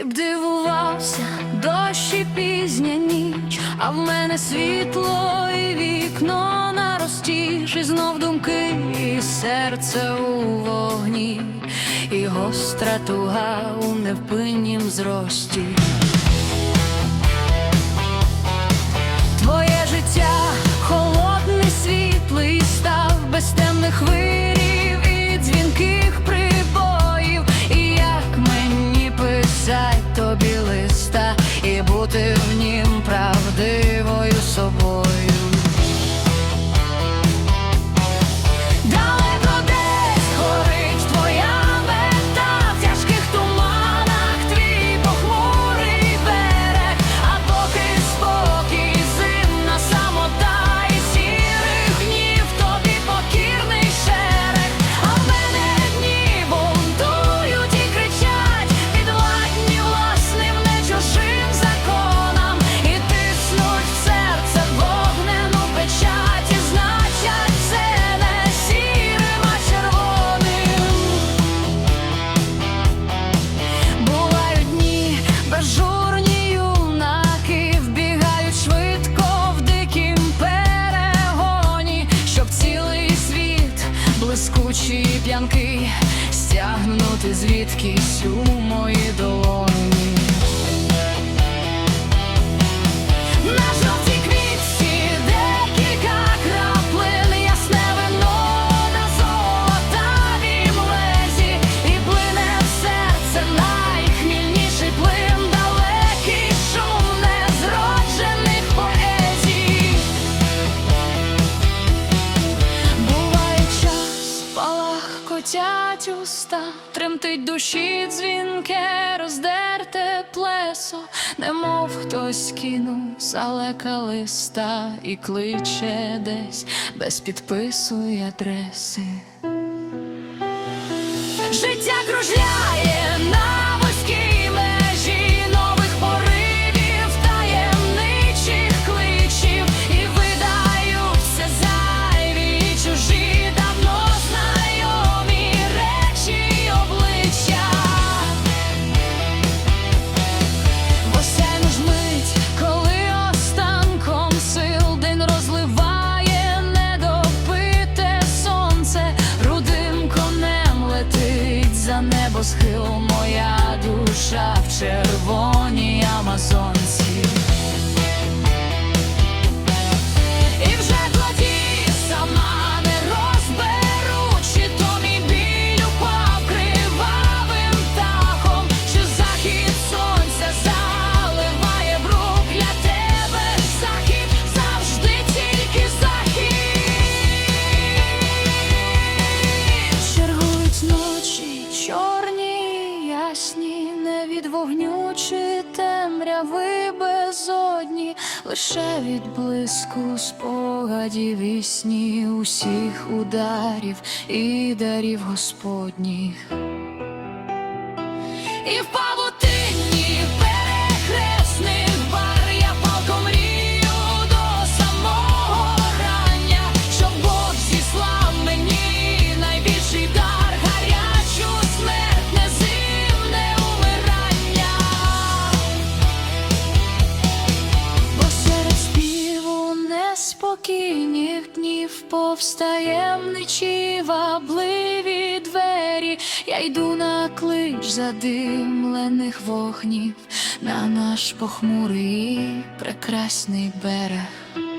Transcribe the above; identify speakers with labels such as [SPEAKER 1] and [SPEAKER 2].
[SPEAKER 1] Ти б дивувався, дощ і пізня ніч, а в мене світло і вікно на і знов думки, і серце у вогні, і гостра туга у невпиннім зрості. Твоє життя холодний, світлий став без темних вирів і п'янки стягнути звідкись у мої долоні. Палах уста, тремтить душі дзвінке, роздерте плесо, немов хтось кинув залека листа і кличе десь без підпису і адреси. Життя кружляє небосхил моя душа в червоній амазонці. Від вогню чи темряви безодні, лише від блиску спогадів і снів усіх ударів і дарів Господніх. І неспокійних днів повстаємничі вабливі двері. Я йду на клич задимлених вогнів на наш похмурий прекрасний берег.